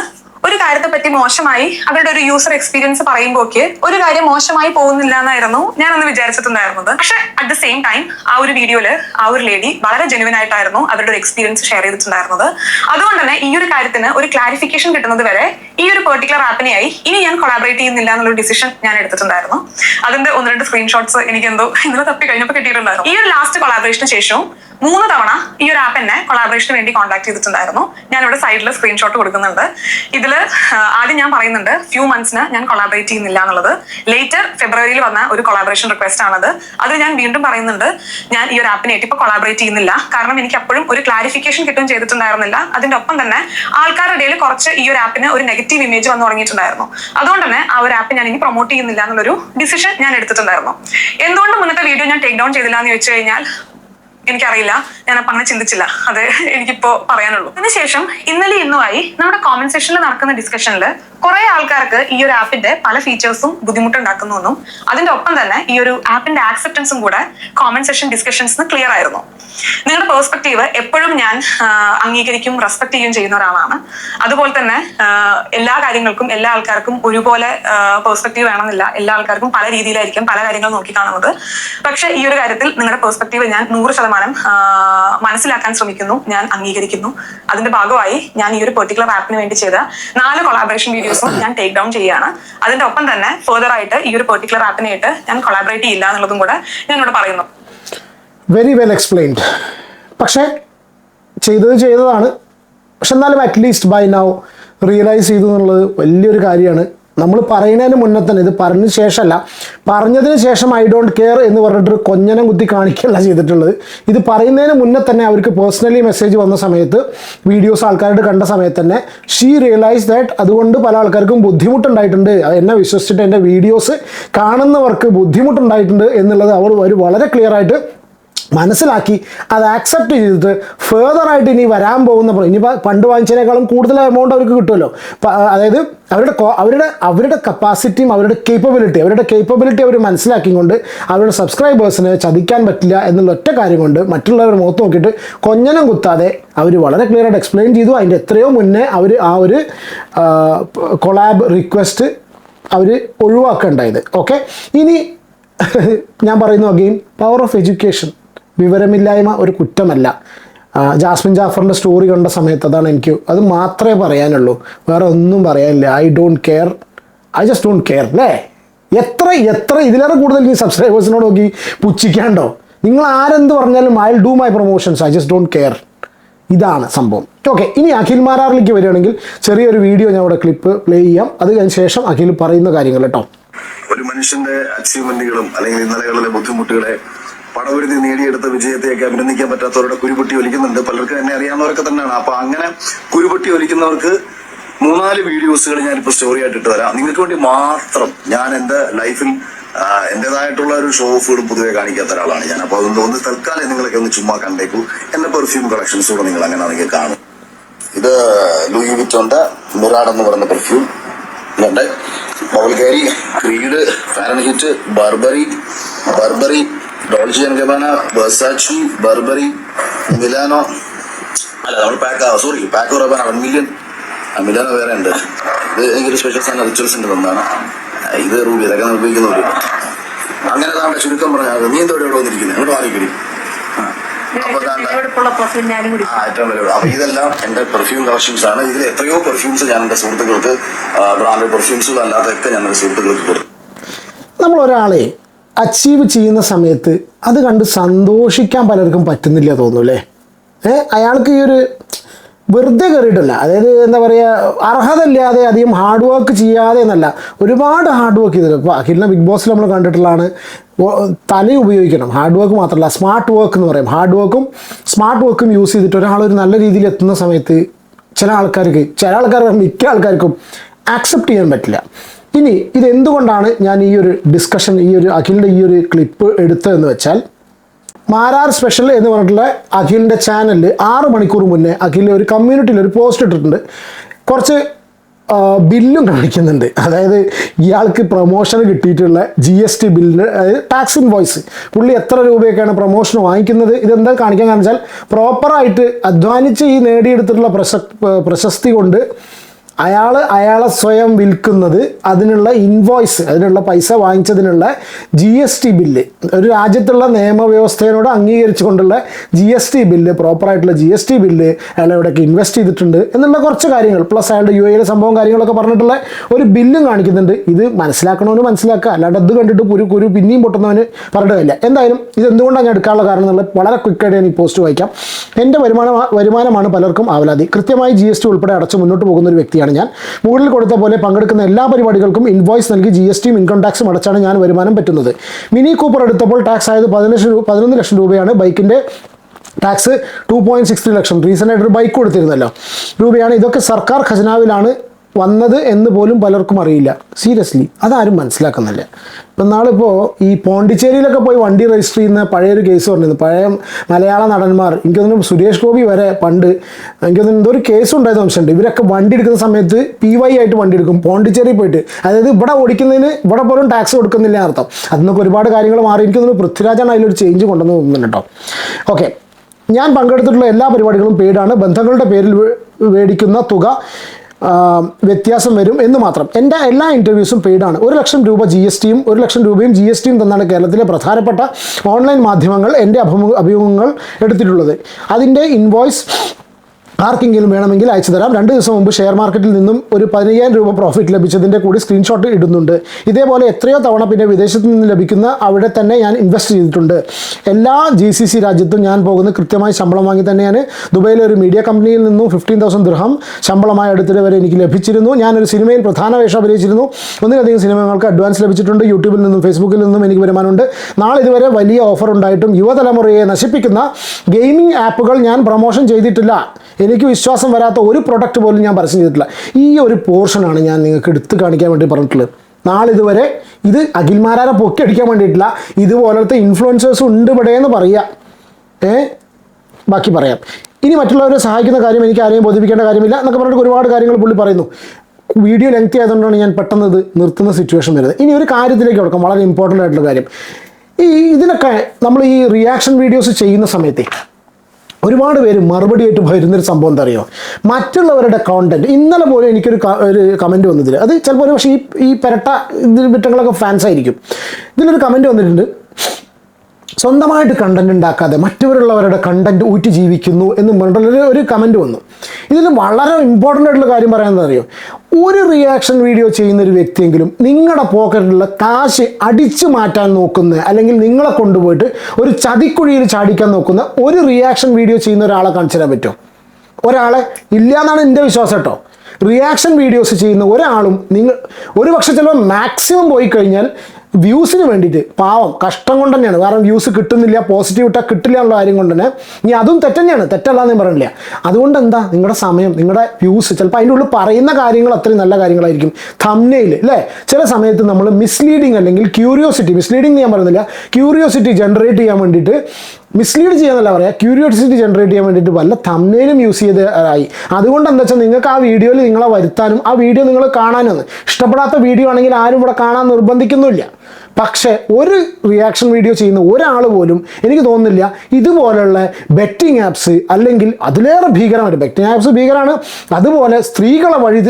ഒരു കാര്യത്തെ പറ്റി മോശമായി അവരുടെ ഒരു യൂസർ എക്സ്പീരിയൻസ് പറയുമ്പോക്ക് ഒരു കാര്യം മോശമായി പോകുന്നില്ല എന്നായിരുന്നു ഞാൻ അന്ന് വിചാരിച്ചിട്ടുണ്ടായിരുന്നത്. പക്ഷെ അറ്റ് ദ സെയിം ടൈം ആ ഒരു വീഡിയോയിൽ ആ ഒരു ലേഡി വളരെ ജെനുവൻ ആയിട്ടായിരുന്നു അവരുടെ ഒരു എക്സ്പീരിയൻസ് ഷെയർ ചെയ്തിട്ടുണ്ടായിരുന്നത്. അതുകൊണ്ട് തന്നെ ഈ ഒരു കാര്യത്തിന് ഒരു ക്ലാരിഫിക്കേഷൻ കിട്ടുന്നത് വരെ ഈ ഒരു പെർട്ടിക്കുലർ ആപ്പിനെയായി ഇനി ഞാൻ കൊളാബറേറ്റ് ചെയ്യുന്നില്ല എന്നുള്ള ഡിസിഷൻ ഞാൻ എടുത്തിട്ടുണ്ടായിരുന്നു. അതിന്റെ ഒന്ന് രണ്ട് സ്ക്രീൻഷോട്ട്സ് എനിക്ക് എന്തോ ഇന്നലെ തപ്പി കഴിഞ്ഞപ്പോൾ കിട്ടിയിട്ടുണ്ടായിരുന്നു. ഈ ഒരു ലാസ്റ്റ് കൊളാബറേഷന് ശേഷവും മൂന്ന് തവണ ഈ ഒരു ആപ്പ് എന്നെ കൊളാബറേഷന് വേണ്ടി കോൺടാക്ട് ചെയ്തിട്ടുണ്ടായിരുന്നു. ഞാൻ ഇവിടെ സൈഡിൽ സ്ക്രീൻഷോട്ട് കൊടുക്കുന്നുണ്ട്. ഇതിൽ ആദ്യം ഞാൻ പറയുന്നുണ്ട് ഫ്യൂ മന്ത്സിന് ഞാൻ കൊളാബറേറ്റ് ചെയ്യുന്നില്ല എന്നുള്ളത്. ലേറ്റർ ഫെബ്രുവരിയിൽ വന്ന ഒരു കൊളാബറേഷൻ റിക്വസ്റ്റ് ആണത്. അത് ഞാൻ വീണ്ടും പറയുന്നുണ്ട് ഞാൻ ഈ ഒരു ആപ്പിനായിട്ട് ഇപ്പൊ കൊളാബറേറ്റ് ചെയ്യുന്നില്ല. കാരണം എനിക്ക് അപ്പോഴും ഒരു ക്ലാരിഫിക്കേഷൻ കിട്ടും ചെയ്തിട്ടുണ്ടായിരുന്നില്ല. അതിന്റെ ഒപ്പം തന്നെ ആൾക്കാരുടെ ഇടയിൽ കുറച്ച് ഈ ഒരു ആപ്പിന് ഒരു നെഗറ്റീവ് ഇമേജ് വന്നു തുടങ്ങിയിട്ടുണ്ടായിരുന്നു. അതുകൊണ്ട് തന്നെ ആ ഒരു ആപ്പ് ഞാൻ ഇനി പ്രൊമോട്ട് ചെയ്യുന്നില്ല എന്നുള്ളൊരു ഡിസിഷൻ ഞാൻ എടുത്തിട്ടുണ്ടായിരുന്നു. എന്തുകൊണ്ട് മുന്നത്തെ വീഡിയോ ഞാൻ ടേക്ക് ഡൗൺ ചെയ്തില്ല എന്ന് ചോദിച്ചു കഴിഞ്ഞാൽ എനിക്കറിയില്ല. ഞാൻ അപ്പൊ അങ്ങനെ ചിന്തിച്ചില്ല. അത് എനിക്കിപ്പോ പറയാനുള്ളൂ. അതിനുശേഷം ഇന്നലെ ഇന്നുമായി നമ്മുടെ കോമന്റ് സെക്ഷനിൽ നടക്കുന്ന ഡിസ്കഷനിൽ കുറെ ആൾക്കാർക്ക് ഈ ഒരു ആപ്പിന്റെ പല ഫീച്ചേഴ്സും ബുദ്ധിമുട്ടുണ്ടാക്കുന്നുവെന്നും അതിന്റെ ഒപ്പം തന്നെ ഈ ഒരു ആപ്പിന്റെ ആക്സെപ്റ്റൻസും കൂടെ കോമന്റ് സെഷൻ ഡിസ്കഷൻസ് ക്ലിയർ ആയിരുന്നു. നിങ്ങളുടെ പേഴ്സ്പെക്റ്റീവ് എപ്പോഴും ഞാൻ അംഗീകരിക്കും റെസ്പെക്ട് ചെയ്യുകയും ചെയ്യുന്ന ഒരാളാണ്. അതുപോലെ തന്നെ എല്ലാ കാര്യങ്ങൾക്കും എല്ലാ ആൾക്കാർക്കും ഒരുപോലെ പേഴ്സ്പെക്റ്റീവ് വേണമെന്നില്ല. എല്ലാ ആൾക്കാർക്കും പല രീതിയിലായിരിക്കും പല കാര്യങ്ങൾ നോക്കി കാണുന്നത് പക്ഷേ ഈ ഒരു കാര്യത്തിൽ നിങ്ങളുടെ പേഴ്സ്പെക്റ്റീവ് ഞാൻ നൂറ് ശതമാനം ആ, മനസ്സിലാക്കാൻ ശ്രമിക്കുന്നു. ഞാൻ അംഗീകരിക്കുന്നു. അതിന്റെ ഭാഗമായി ഞാൻ ഈ ഒരു പെർട്ടിക്കുലർ ആപ്പിന് വേണ്ടി ചെയ്ത നാല് കൊളാബറേഷൻ വീഡിയോസും ഞാൻ ടേക്ക് ഡൗൺ ചെയ്യുകയാണ്. അതിന്റെ ഒപ്പം തന്നെ ഫെർദർ ആയിട്ട് ഈ ഒരു പെർട്ടിക്കുലർ ആപ്പിനായിട്ട് ഞാൻ കൊളാബറേറ്റ് ചെയ്യില്ല എന്നുള്ളതും കൂടെ ഞാൻ ഇവിടെ പറയുന്നു. വെരി വെൽ എക്സ്പ്ലെയിൻഡ് പക്ഷേ ചെയ്തത് ചെയ്തതാണ്. പക്ഷെ എന്നാലും അറ്റ്ലീസ്റ്റ് ബൈ നൗ റിയലൈസ് ചെയ്തു എന്നുള്ളത് വലിയൊരു കാര്യമാണ്. നമ്മൾ പറയുന്നതിന് മുന്നേ തന്നെ ഇത് പറഞ്ഞ ശേഷമല്ല. പറഞ്ഞതിന് ശേഷം ഐ ഡോണ്ട് കെയർ എന്ന് പറഞ്ഞിട്ടൊരു കൊഞ്ഞനം കുത്തി കാണിക്കുകയല്ല ചെയ്തിട്ടുള്ളത്. ഇത് പറയുന്നതിന് മുന്നേ തന്നെ അവർക്ക് പേഴ്സണലി മെസ്സേജ് വന്ന സമയത്ത് വീഡിയോസ് ആൾക്കാരുടെ കണ്ട സമയത്ത് തന്നെ ഷീ റിയലൈസ് ദാറ്റ് അതുകൊണ്ട് പല ആൾക്കാർക്കും ബുദ്ധിമുട്ടുണ്ടായിട്ടുണ്ട്. എന്നെ വിശ്വസിച്ചിട്ട് എന്റെ വീഡിയോസ് കാണുന്നവർക്ക് ബുദ്ധിമുട്ടുണ്ടായിട്ടുണ്ട് എന്നുള്ളത് അവർ വളരെ ക്ലിയർ ആയിട്ട് മനസ്സിലാക്കി അത് ആക്സെപ്റ്റ് ചെയ്തിട്ട് ഫേർദർ ആയിട്ട് ഇനി വരാൻ പോകുന്ന ഇനി പണ്ട് വാങ്ങിച്ചതിനേക്കാളും കൂടുതൽ എമൗണ്ട് അവർക്ക് കിട്ടുമല്ലോ. അതായത് അവരുടെ അവരുടെ അവരുടെ കപ്പാസിറ്റിയും അവരുടെ കേപ്പബിലിറ്റി അവരുടെ കേപ്പബിലിറ്റി അവർ മനസ്സിലാക്കിക്കൊണ്ട് അവരുടെ സബ്സ്ക്രൈബേഴ്സിനെ ചതിക്കാൻ പറ്റില്ല എന്നുള്ള ഒറ്റ കാര്യം കൊണ്ട് മറ്റുള്ളവരുടെ മുഖത്ത് നോക്കിയിട്ട് കൊഞ്ഞനം കുത്താതെ അവർ വളരെ ക്ലിയർ ആയിട്ട് എക്സ്പ്ലെയിൻ ചെയ്തു. അതിന്റെ എത്രയോ മുന്നേ അവർ ആ ഒരു കൊളാബ് റിക്വസ്റ്റ് അവർ ഒഴിവാക്കേണ്ടായത് ഓക്കെ ഇനി ഞാൻ പറയുന്നു അഗെയിൻ പവർ ഓഫ് എഡ്യൂക്കേഷൻ വിവരമില്ലായ്മ ഒരു കുറ്റമല്ല. ജാസ്മിൻ ജാഫറിന്റെ സ്റ്റോറി കണ്ട സമയത്ത് അതാണ് എനിക്ക് അത് മാത്രമേ പറയാനുള്ളൂ. വേറെ ഒന്നും പറയാനില്ല. I don't care I just don't care അല്ലേ? എത്ര എത്ര ഇതിലേറെ കൂടുതൽ നീ സബ്സ്ക്രൈബേഴ്സിനോട് നോക്കി പുച്ഛിക്കാണ്ടോ? നിങ്ങൾ ആരെന്ത് പറഞ്ഞാലും I do my promotions I just don't care ഇതാണ് സംഭവം. ഓക്കെ ഇനി അഖിൽ മാരാറിലേക്ക് വരികയാണെങ്കിൽ ചെറിയൊരു വീഡിയോ ഞാൻ അവിടെ ക്ലിപ്പ് പ്ലേ ചെയ്യാം. അത് കഴിഞ്ഞ ശേഷം അഖിൽ പറയുന്ന കാര്യങ്ങൾ കേട്ടോ. ഒരു മനുഷ്യന്റെ അച്ചീവ്മെന്റുകളും അല്ലെങ്കിൽ ഇന്നലകളിലെ ബുദ്ധിമുട്ടുകളെ പടവരുതി നേടിയെടുത്ത വിജയത്തെയൊക്കെ അഭിനന്ദിക്കാൻ പറ്റാത്തവരുടെ കുരുപൊട്ടി ഒലിക്കുന്നുണ്ട്. പലർക്കും എന്നെ അറിയാവുന്നവരൊക്കെ തന്നെയാണ്. അപ്പൊ അങ്ങനെ കുരുപൊട്ടി ഒലിക്കുന്നവർക്ക് മൂന്നാൽ വീഡിയോസുകൾ ഞാനിപ്പോ സ്റ്റോറി ആയിട്ട് ഇട്ട് തരാം. നിങ്ങൾക്ക് വേണ്ടി മാത്രം ഞാൻ എന്റെ ലൈഫിൽ എന്റെതായിട്ടുള്ള ഒരു ഷോ ഓഫുകളും പൊതുവെ കാണിക്കാത്ത ഒരാളാണ് ഞാൻ. അപ്പൊ അതുകൊണ്ട് ഒന്ന് തൽക്കാലം നിങ്ങളൊക്കെ ഒന്ന് ചുമ്മാ കണ്ടേക്കൂ. എന്റെ പെർഫ്യൂം കളക്ഷൻസ് കൂടെ നിങ്ങൾ അങ്ങനെ ആണെങ്കിൽ കാണും. ഇത് ലൂയി വിറ്റോന്റെ മിറാഡ് എന്ന് പറയുന്ന പെർഫ്യൂം ഇതുണ്ട്. Bulgari Creed Fahrenheit Burberry Burberry Dolce and Gabbana Versace Burberry Milano. അല്ല നമ്മൾ Paco sorry Paco Rabanne one million Milano വേറെ ഉണ്ട്. ഇത് എനിക്കൊരു സ്പെഷ്യൽ സാധനം റിച്വൽസിന്റെ തന്നാണ്. ഇത് റൂബി ഇതൊക്കെ നമ്മൾ ഉപയോഗിക്കുന്നവര് അങ്ങനെ താണ്ട ചുരുക്കം പറഞ്ഞാൽ നീ എന്തോ ഇവിടെ വന്നിരിക്കുന്നത് അങ്ങോട്ട് മാറിക്കടി അപ്പൊ ഏറ്റവും ഇതെല്ലാം എന്റെ പെർഫ്യൂം കളക്ഷൻസ് ആണ്. ഇതിൽ എത്രയോ പെർഫ്യൂംസ് ഞാൻ എന്റെ സുഹൃത്തുക്കൾക്ക് ബ്രാൻഡഡ് പെർഫ്യൂംസും അല്ലാതൊക്കെ ഞാൻ എന്റെ സുഹൃത്തുക്കൾക്ക് കൊടുത്തു. നമ്മൾ ഒരാളെ അച്ചീവ് ചെയ്യുന്ന സമയത്ത് അത് കണ്ട് സന്തോഷിക്കാൻ പലർക്കും പറ്റുന്നില്ല തോന്നുന്നു അല്ലേ ഏ അയാൾക്ക് ഈ ഒരു വെറുതെ കയറിയിട്ടല്ല. അതായത് എന്താ പറയുക അർഹത ഇല്ലാതെ അധികം ഹാർഡ് വർക്ക് ചെയ്യാതെ എന്നല്ല ഒരുപാട് ഹാർഡ് വർക്ക് ചെയ്തിട്ട് ഇപ്പോൾ അഖിലിനെ ബിഗ് ബോസിൽ നമ്മൾ കണ്ടിട്ടുള്ളതാണ് തല ഉപയോഗിക്കണം. ഹാർഡ് വർക്ക് മാത്രമല്ല സ്മാർട്ട് വർക്ക് എന്ന് പറയും. ഹാർഡ് വർക്കും സ്മാർട്ട് വർക്കും യൂസ് ചെയ്തിട്ട് ഒരാൾ ഒരു നല്ല രീതിയിൽ എത്തുന്ന സമയത്ത് ചില ആൾക്കാർക്ക് ചില ആൾക്കാർക്ക് മിക്ക ആൾക്കാർക്കും ആക്സെപ്റ്റ് ചെയ്യാൻ പറ്റില്ല. ഇനി ഇതെന്തുകൊണ്ടാണ് ഞാൻ ഈ ഒരു ഡിസ്കഷൻ ഈ ഒരു അഖിലിന്റെ ഈ ഒരു ക്ലിപ്പ് എടുത്തതെന്ന് വെച്ചാൽ മാരാർ സ്പെഷ്യൽ എന്ന് പറഞ്ഞിട്ടുള്ള അഖിലിന്റെ ചാനലിൽ ആറ് മണിക്കൂർ മുന്നേ അഖിൽ ഒരു കമ്മ്യൂണിറ്റിയിൽ ഒരു പോസ്റ്റ് ഇട്ടിട്ടുണ്ട്. കുറച്ച് ബില്ലും കാണിക്കുന്നുണ്ട്. അതായത് ഇയാൾക്ക് പ്രൊമോഷൻ കിട്ടിയിട്ടുള്ള ജി എസ് ടി ബില്ലിന് അതായത് ടാക്സ് ഇൻവോയ്സ് പുള്ളി എത്ര രൂപയൊക്കെയാണ് പ്രൊമോഷൻ വാങ്ങിക്കുന്നത്? ഇതെന്താ കാണിക്കാൻ കാരണം വെച്ചാൽ പ്രോപ്പറായിട്ട് അധ്വാനിച്ച് ഈ നേടിയെടുത്തിട്ടുള്ള പ്രശ പ്രശസ്തി കൊണ്ട് അയാൾ അയാളെ സ്വയം വിൽക്കുന്നത് അതിനുള്ള ഇൻവോയ്സ് അതിനുള്ള പൈസ വാങ്ങിച്ചതിനുള്ള ജി എസ് ടി ബില്ല്. ഒരു രാജ്യത്തുള്ള നിയമവ്യവസ്ഥയോട് അംഗീകരിച്ചുകൊണ്ടുള്ള ജി എസ് ടി ബില്ല് പ്രോപ്പറായിട്ടുള്ള ജി എസ് ടി ബില്ല് അയാൾ എവിടെയൊക്കെ ഇൻവെസ്റ്റ് ചെയ്തിട്ടുണ്ട് എന്നുള്ള കുറച്ച് കാര്യങ്ങൾ. പ്ലസ് അയാളുടെ യു എയിലെ സംഭവം കാര്യങ്ങളൊക്കെ പറഞ്ഞിട്ടുള്ള ഒരു ബില്ലും കാണിക്കുന്നുണ്ട്. ഇത് മനസ്സിലാക്കണമെന്ന് മനസ്സിലാക്കുക. അല്ലാണ്ട് അത് കണ്ടിട്ട് കുരു കുരു പിന്നെയും പൊട്ടുന്നവന് പറഞ്ഞിട്ട് എന്തായാലും ഇത് എന്തുകൊണ്ടാണ് ഞാൻ എടുക്കാനുള്ള കാരണം എന്നുള്ളത് വളരെ ക്വിക്കായിട്ട് ഞാൻ ഈ പോസ്റ്റ് വായിക്കാം. എന്റെ വരുമാന വരുമാനമാണ് പലർക്കും ആവലാതി. കൃത്യമായി ജി എസ് ടി ഉൾപ്പെടെ അടച്ച് മുന്നോട്ട് പോകുന്ന ഒരു വ്യക്തിയാണ് ഞാൻ മുകളിൽ കൊടുത്ത പോലെ പങ്കെടുക്കുന്ന എല്ലാ പരിപാടികൾക്കും ഇൻവോയ്സ് നൽകി ജി എസ് ടിയും ഇൻകം ടാക്സും അടച്ചാണ് ഞാൻ വരുമാനം പറ്റുന്നത്. മിനി കൂപ്പർ എടുത്തപ്പോൾ ടാക്സ് ആയത് പതിനഞ്ച് രൂപ പതിനൊന്ന് ലക്ഷം രൂപയാണ്. ബൈക്കിന്റെ tax two point six three ലക്ഷം. റീസെന്റ് ആയിട്ട് ഒരു ബൈക്ക് കൊടുത്തിരുന്നല്ലോ. രൂപയാണ്. ഇതൊക്കെ സർക്കാർ ഖജനാവിലാണ് വന്നത് എന്ന് പോലും പലർക്കും അറിയില്ല. സീരിയസ്ലി അതാരും മനസ്സിലാക്കുന്നില്ല. ഇപ്പം നാളിപ്പോൾ ഈ പോണ്ടിച്ചേരിയിലൊക്കെ പോയി വണ്ടി രജിസ്റ്റർ ചെയ്യുന്ന പഴയൊരു കേസ് പറഞ്ഞിരുന്നു. പഴയ മലയാള നടന്മാർ എനിക്ക് സുരേഷ് ഗോപി വരെ പണ്ട് എനിക്ക് എന്തോ ഒരു കേസ് ഉണ്ടായത് അംശമുണ്ട് ഇവരൊക്കെ വണ്ടി എടുക്കുന്ന സമയത്ത് പി വൈ ആയിട്ട് വണ്ടി എടുക്കും. പോണ്ടിച്ചേരി പോയിട്ട്. അതായത് ഇവിടെ ഓടിക്കുന്നതിന് ഇവിടെ പോലും ടാക്സ് കൊടുക്കുന്നില്ല അർത്ഥം. അതിനൊക്കെ ഒരുപാട് കാര്യങ്ങൾ മാറി. എനിക്ക് തോന്നുന്നു പൃഥ്വിരാജാണ് അതിലൊരു ചേഞ്ച് കൊണ്ടുവന്ന് തോന്നുന്നുണ്ട് ഓക്കെ ഞാൻ പങ്കെടുത്തിട്ടുള്ള എല്ലാ പരിപാടികളും പെയ്ഡാണ് ബന്ധങ്ങളുടെ പേരിൽ മേടിക്കുന്ന തുക വ്യത്യാസം വരും എന്ന് മാത്രം. എന്റെ എല്ലാ ഇന്റർവ്യൂസും പെയ്ഡാണ് ഒരു ലക്ഷം രൂപ ജി എസ് ടിയും ഒരു ലക്ഷം രൂപയും ജി എസ് ടിയും തന്നാണ് കേരളത്തിലെ പ്രധാനപ്പെട്ട ഓൺലൈൻ മാധ്യമങ്ങൾ എന്റെ അഭിമുഖ അഭിമുഖങ്ങൾ എടുത്തിട്ടുള്ളത്. അതിന്റെ ഇൻവോയ്സ് ആർക്കെങ്കിലും വേണമെങ്കിൽ അയച്ചു തരാം. രണ്ട് ദിവസം മുമ്പ് ഷെയർ മാർക്കറ്റിൽ നിന്നും ഒരു പതിനയ്യായിരം രൂപ പ്രോഫിറ്റ് ലഭിച്ചതിന്റെ കൂടി സ്ക്രീൻഷോട്ട് ഇടുന്നുണ്ട്. ഇതേപോലെ എത്രയോ തവണ പിന്നെ വിദേശത്ത് നിന്ന് ലഭിക്കുന്ന അവിടെ തന്നെ ഞാൻ ഇൻവെസ്റ്റ് ചെയ്തിട്ടുണ്ട്. എല്ലാ ജി സി സി രാജ്യത്തും ഞാൻ പോകുന്ന കൃത്യമായി ശമ്പളം വാങ്ങി തന്നെയാണ്. ദുബൈയിലെ ഒരു മീഡിയ കമ്പനിയിൽ നിന്നും ഫിഫ്റ്റീൻ തൗസൻഡ് ദൃഹം ശമ്പളമായി അടുത്തിടെ വരെ എനിക്ക് ലഭിച്ചിരുന്നു. ഞാനൊരു സിനിമയിൽ പ്രധാന വേഷം അഭിനയിച്ചിരുന്നു. ഒന്നിലധികം സിനിമകൾക്ക് അഡ്വാൻസ് ലഭിച്ചിട്ടുണ്ട്. യൂട്യൂബിൽ നിന്നും ഫേസ്ബുക്കിൽ നിന്നും എനിക്ക് വരുമാനമുണ്ട്. നാളെ ഇതുവരെ വലിയ ഓഫർ ഉണ്ടായിട്ടും യുവതലമുറയെ നശിപ്പിക്കുന്ന ഗെയിമിംഗ് ആപ്പുകൾ ഞാൻ പ്രൊമോഷൻ ചെയ്തിട്ടില്ല. എനിക്ക് വിശ്വാസം വരാത്ത ഒരു പ്രൊഡക്റ്റ് പോലും ഞാൻ പരസ്യം ചെയ്തിട്ടില്ല. ഈ ഒരു പോർഷനാണ് ഞാൻ നിങ്ങൾക്ക് എടുത്ത് കാണിക്കാൻ വേണ്ടി പറഞ്ഞിട്ടുള്ളത്. നാളിതുവരെ ഇത് അഖിൽമാരാരെ പൊക്കി അടിക്കാൻ വേണ്ടിയിട്ടില്ല. ഇതുപോലത്തെ ഇൻഫ്ലുവൻസേഴ്സ് ഉണ്ട് ഇവിടെ എന്ന് പറയുക ഏ? ബാക്കി പറയാം. ഇനി മറ്റുള്ളവരെ സഹായിക്കുന്ന കാര്യം എനിക്ക് ആരെയും ബോധിപ്പിക്കേണ്ട കാര്യമില്ല എന്നൊക്കെ പറഞ്ഞിട്ട് ഒരുപാട് കാര്യങ്ങൾ പുള്ളി പറയുന്നു. വീഡിയോ ലെങ്തി ആയതുകൊണ്ടാണ് ഞാൻ പെട്ടെന്ന് ഇത് നിർത്തുന്ന സിറ്റുവേഷൻ വരുന്നത്. ഇനി ഒരു കാര്യത്തിലേക്ക് കൊടുക്കാം. വളരെ ഇമ്പോർട്ടന്റ് ആയിട്ടുള്ള കാര്യം. ഈ ഇതിനൊക്കെ നമ്മൾ ഈ റിയാക്ഷൻ വീഡിയോസ് ചെയ്യുന്ന സമയത്തെ ഒരുപാട് പേര് മറുപടിയായിട്ട് വരുന്നൊരു സംഭവം എന്താ അറിയോ മറ്റുള്ളവരുടെ കോണ്ടന്റ് ഇന്നലെ പോലും എനിക്കൊരു ഒരു കമന്റ് വന്നതിൽ അത് ചിലപ്പോൾ പക്ഷേ ഈ ഈ പെരട്ട ഇത് വിട്ടങ്ങളൊക്കെ ഫാൻസ് ആയിരിക്കും. ഇതിലൊരു കമന്റ് വന്നിട്ടുണ്ട്. സ്വന്തമായിട്ട് കണ്ടന്റ് ഉണ്ടാക്കാതെ മറ്റുള്ളവരുടെ കണ്ടന്റ് ഊറ്റി ജീവിക്കുന്നു എന്ന് പറഞ്ഞിട്ടുള്ള ഒരു കമന്റ് വന്നു. ഇതിൽ വളരെ ഇമ്പോർട്ടന്റ് ആയിട്ടുള്ള കാര്യം പറയാമെന്ന് അറിയോ ഒരു റിയാക്ഷൻ വീഡിയോ ചെയ്യുന്ന ഒരു വ്യക്തിയെങ്കിലും നിങ്ങളുടെ പോക്കറ്റിലുള്ള കാശ് അടിച്ചു മാറ്റാൻ നോക്കുന്ന അല്ലെങ്കിൽ നിങ്ങളെ കൊണ്ടുപോയിട്ട് ഒരു ചതിക്കുഴിയിൽ ചാടിക്കാൻ നോക്കുന്ന ഒരു റിയാക്ഷൻ വീഡിയോ ചെയ്യുന്ന ഒരാളെ കാണിച്ചു തരാൻ പറ്റുമോ? ഒരാളെ ഇല്ല എന്നാണ് എന്റെ വിശ്വാസം കേട്ടോ. റിയാക്ഷൻ വീഡിയോസ് ചെയ്യുന്ന ഒരാളും നിങ്ങൾ ഒരു പക്ഷെ ചിലപ്പോൾ മാക്സിമം പോയി കഴിഞ്ഞാൽ വ്യൂസിന് വേണ്ടിയിട്ട്. പാവം. കഷ്ടം കൊണ്ട് തന്നെയാണ്. കാരണം വ്യൂസ് കിട്ടുന്നില്ല പോസിറ്റീവ് ഇട്ടാൽ കിട്ടില്ല എന്നുള്ള കാര്യം കൊണ്ട് തന്നെ ഇനി അതും തെറ്റന്നെയാണ് തെറ്റല്ല എന്ന് പറയുന്നില്ല അതുകൊണ്ട് എന്താ? നിങ്ങളുടെ സമയം നിങ്ങളുടെ വ്യൂസ് ചിലപ്പോൾ അതിന്റെ ഉള്ളിൽ പറയുന്ന കാര്യങ്ങൾ അത്രയും നല്ല കാര്യങ്ങളായിരിക്കും. തമ്നയിൽ അല്ലേ ചില സമയത്ത് നമ്മൾ മിസ്ലീഡിങ് അല്ലെങ്കിൽ ക്യൂരിയോസിറ്റി മിസ്ലീഡിങ് ഞാൻ പറയുന്നില്ല. ക്യൂരിയോസിറ്റി ജനറേറ്റ് ചെയ്യാൻ വേണ്ടിയിട്ട് മിസ്ലീഡ് ചെയ്യാന്നല്ല പറയാം. ക്യൂരിയോസിറ്റി ജനറേറ്റ് ചെയ്യാൻ വേണ്ടിയിട്ട് വല്ല തമ്നയിലും യൂസ് ചെയ്ത് ആയി. അതുകൊണ്ട് എന്താ വെച്ചാൽ നിങ്ങൾക്ക് ആ വീഡിയോയിൽ നിങ്ങളെ വരുത്താനും ആ വീഡിയോ നിങ്ങൾ കാണാനും ഇഷ്ടപ്പെടാത്ത വീഡിയോ ആണെങ്കിൽ ആരും ഇവിടെ കാണാൻ നിർബന്ധിക്കുന്നില്ല പക്ഷേ ഒരു റിയാക്ഷൻ വീഡിയോ ചെയ്യുന്ന ഒരാൾ പോലും എനിക്ക് തോന്നുന്നില്ല ഇതുപോലുള്ള ബെറ്റിംഗ് ആപ്സ് അല്ലെങ്കിൽ അതിലേറെ ഭീകരമായിട്ട് ബെറ്റിംഗ് ആപ്സ് ഭീകരമാണ് അതുപോലെ സ്ത്രീകളെ വഴി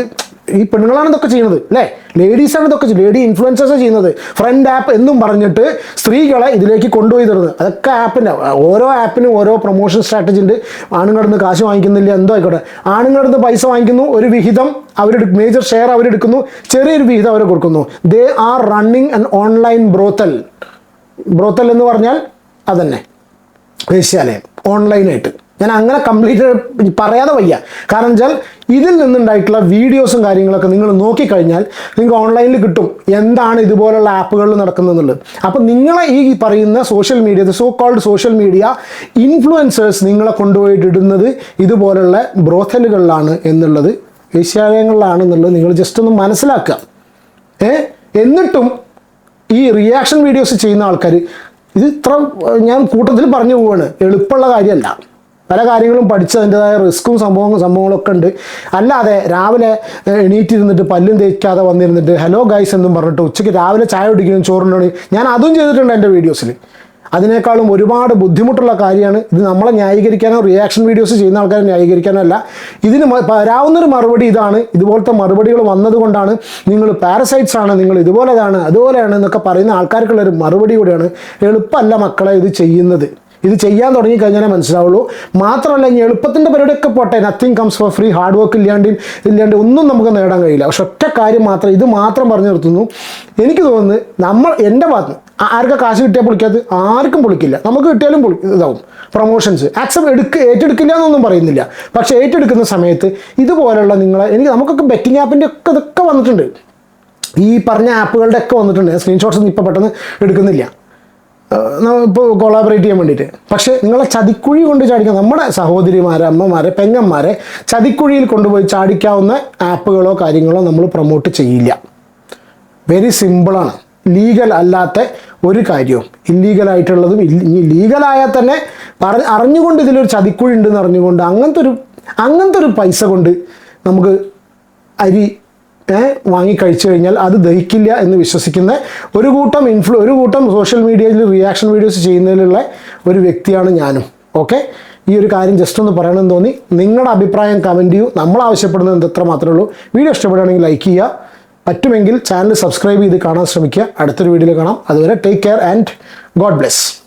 ഈ പെണ്ണുങ്ങളാണ് ഇതൊക്കെ ചെയ്യുന്നത് അല്ലേ? ലേഡീസാണ് ഇതൊക്കെ ലേഡി ഇൻഫ്ലുവൻസേഴ്സ് ചെയ്യുന്നത്. ഫ്രണ്ട് ആപ്പ് എന്നും പറഞ്ഞിട്ട് സ്ത്രീകളെ ഇതിലേക്ക് കൊണ്ടുപോയി തരുന്നത്. അതൊക്കെ ആപ്പിന്റെ ഓരോ ആപ്പിനും ഓരോ പ്രൊമോഷൻ സ്ട്രാറ്റജി ഉണ്ട്. ആണുങ്ങളുടെ കാശ് വാങ്ങിക്കുന്നില്ല എന്തോ ആയിക്കോട്ടെ. ആണുങ്ങളുടെ പൈസ വാങ്ങിക്കുന്നു ഒരു വിഹിതം അവരെടു മേജർ ഷെയർ അവരെടുക്കുന്നു ചെറിയൊരു വിഹിതം അവർ കൊടുക്കുന്നു. They are running an online brothel brothel എന്ന് പറഞ്ഞാൽ അതന്നെ വേശ്യാലയം ഓൺലൈനായിട്ട് ഞാൻ അങ്ങനെ കംപ്ലീറ്റ് പറയാതെ വയ്യ. കാരണം വെച്ചാൽ ഇതിൽ നിന്നുണ്ടായിട്ടുള്ള വീഡിയോസും കാര്യങ്ങളൊക്കെ നിങ്ങൾ നോക്കിക്കഴിഞ്ഞാൽ നിങ്ങൾക്ക് ഓൺലൈനിൽ കിട്ടും എന്താണ് ഇതുപോലുള്ള ആപ്പുകളിൽ നടക്കുന്നതെന്നുള്ളത്. അപ്പം നിങ്ങളെ ഈ പറയുന്ന social media so called social media influencers നിങ്ങളെ കൊണ്ടുപോയിട്ട് ഇടുന്നത് ഇതുപോലുള്ള ബ്രോത്തലുകളിലാണ് എന്നുള്ളത് ഏഷ്യാലയങ്ങളിലാണ് എന്നുള്ളത് നിങ്ങൾ ജസ്റ്റ് ഒന്ന് മനസ്സിലാക്കുക ഏ? എന്നിട്ടും ഈ റിയാക്ഷൻ വീഡിയോസ് ചെയ്യുന്ന ആൾക്കാർ ഇത് ഇത്ര ഞാൻ കൂട്ടത്തിൽ പറഞ്ഞു പോവാണ് എളുപ്പമുള്ള കാര്യമല്ല. പല കാര്യങ്ങളും പഠിച്ച് അതിന്റെതായ റിസ്ക്കും സംഭവം സംഭവങ്ങളൊക്കെ ഉണ്ട്. അല്ലാതെ രാവിലെ എണീറ്റിരുന്നിട്ട് പല്ലും തേക്കാതെ വന്നിരുന്നിട്ട് ഹലോ ഗൈസ് എന്നും പറഞ്ഞിട്ട് ഉച്ചയ്ക്ക് രാവിലെ ചായ കുടിക്കുകയും ചോറുണ്ടോണി ഞാൻ അതും ചെയ്തിട്ടുണ്ട് എന്റെ വീഡിയോസിൽ അതിനേക്കാളും ഒരുപാട് ബുദ്ധിമുട്ടുള്ള കാര്യമാണ്. ഇത് നമ്മളെ ന്യായീകരിക്കാനോ റിയാക്ഷൻ വീഡിയോസ് ചെയ്യുന്ന ആൾക്കാരെ ന്യായീകരിക്കാനോ അല്ല. ഇതിന് വരാവുന്നൊരു മറുപടി ഇതാണ്. ഇതുപോലത്തെ മറുപടികൾ വന്നതുകൊണ്ടാണ് നിങ്ങൾ പാരസൈറ്റ്സ് ആണ് നിങ്ങൾ ഇതുപോലെതാണ് അതുപോലെയാണ് എന്നൊക്കെ പറയുന്ന ആൾക്കാർക്കുള്ള ഒരു മറുപടി കൂടിയാണ് എളുപ്പമല്ല മക്കളെ ഇത് ചെയ്യുന്നത്. ഇത് ചെയ്യാൻ തുടങ്ങി കഴിഞ്ഞാലേ മനസ്സിലാവുള്ളൂ. മാത്രമല്ല ഇനി എളുപ്പത്തിന്റെ പരിപാടിയൊക്കെ പോട്ടെ. Nothing comes for free hard work ഇല്ലാണ്ട് ഇല്ലാണ്ട് ഒന്നും നമുക്ക് നേടാൻ കഴിയില്ല. പക്ഷെ ഒറ്റ കാര്യം മാത്രം ഇത് മാത്രം പറഞ്ഞു നിർത്തുന്നു. എനിക്ക് തോന്നുന്നു നമ്മൾ എന്റെ ഭാഗത്ത് ആർക്കാ കാശ് കിട്ടിയാൽ പൊളിക്കാത്ത ആർക്കും പൊളിക്കില്ല. നമുക്ക് കിട്ടിയാലും പൊളി ഇതാവും. പ്രൊമോഷൻസ് ആക്സെപ്റ്റ് എടുക്ക ഏറ്റെടുക്കില്ല എന്നൊന്നും പറയുന്നില്ല. പക്ഷേ ഏറ്റെടുക്കുന്ന സമയത്ത് ഇതുപോലുള്ള നിങ്ങളെ എനിക്ക് നമുക്കൊക്കെ ബെറ്റിംഗ് ആപ്പിന്റെ ഒക്കെ ഇതൊക്കെ വന്നിട്ടുണ്ട്. ഈ പറഞ്ഞ ആപ്പുകളുടെ ഒക്കെ വന്നിട്ടുണ്ട്. സ്ക്രീൻഷോട്ട്സ് ഒന്നും ഇപ്പോൾ പെട്ടെന്ന് എടുക്കുന്നില്ല. ഇപ്പോൾ കൊളാബറേറ്റ് ചെയ്യാൻ വേണ്ടിയിട്ട്. പക്ഷേ നിങ്ങളെ ചതിക്കുഴി കൊണ്ട് ചാടിക്കാൻ നമ്മുടെ സഹോദരിമാരെ അമ്മമാരെ പെങ്ങന്മാരെ ചതിക്കുഴിയിൽ കൊണ്ടുപോയി ചാടിക്കാവുന്ന ആപ്പുകളോ കാര്യങ്ങളോ നമ്മൾ പ്രൊമോട്ട് ചെയ്യില്ല. വെരി സിമ്പിളാണ് ലീഗൽ അല്ലാത്ത ഒരു കാര്യവും ഇല്ലീഗൽ ആയിട്ടുള്ളതും ഇല്ല- ഇനി ലീഗലായാൽ തന്നെ പറ അറിഞ്ഞുകൊണ്ട് ഇതിലൊരു ചതിക്കുഴി ഉണ്ടെന്ന് അറിഞ്ഞുകൊണ്ട് അങ്ങനത്തെ ഒരു അങ്ങനത്തെ ഒരു പൈസ കൊണ്ട് നമുക്ക് അരി വാങ്ങി കഴിച്ചു കഴിഞ്ഞാൽ അത് ദഹിക്കില്ല എന്ന് വിശ്വസിക്കുന്ന ഒരു കൂട്ടം ഇൻഫ്ലു ഒരു കൂട്ടം സോഷ്യൽ മീഡിയയിൽ റിയാക്ഷൻ വീഡിയോസ് ചെയ്യുന്നതിലുള്ള ഒരു വ്യക്തിയാണ് ഞാനും. ഓക്കെ ഈ ഒരു കാര്യം ജസ്റ്റ് ഒന്ന് പറയണമെന്ന് തോന്നി. നിങ്ങളുടെ അഭിപ്രായം കമന്റ് ചെയ്യൂ. നമ്മൾ ആവശ്യപ്പെടുന്നത് എന്ത് എത്ര മാത്രമേ ഉള്ളൂ. വീഡിയോ ഇഷ്ടപ്പെടുകയാണെങ്കിൽ ലൈക്ക് ചെയ്യുക. പറ്റുമെങ്കിൽ ചാനൽ സബ്സ്ക്രൈബ് ചെയ്ത് കാണാൻ ശ്രമിക്കുക. അടുത്തൊരു വീഡിയോയിൽ കാണാം. അതുവരെ take care and God bless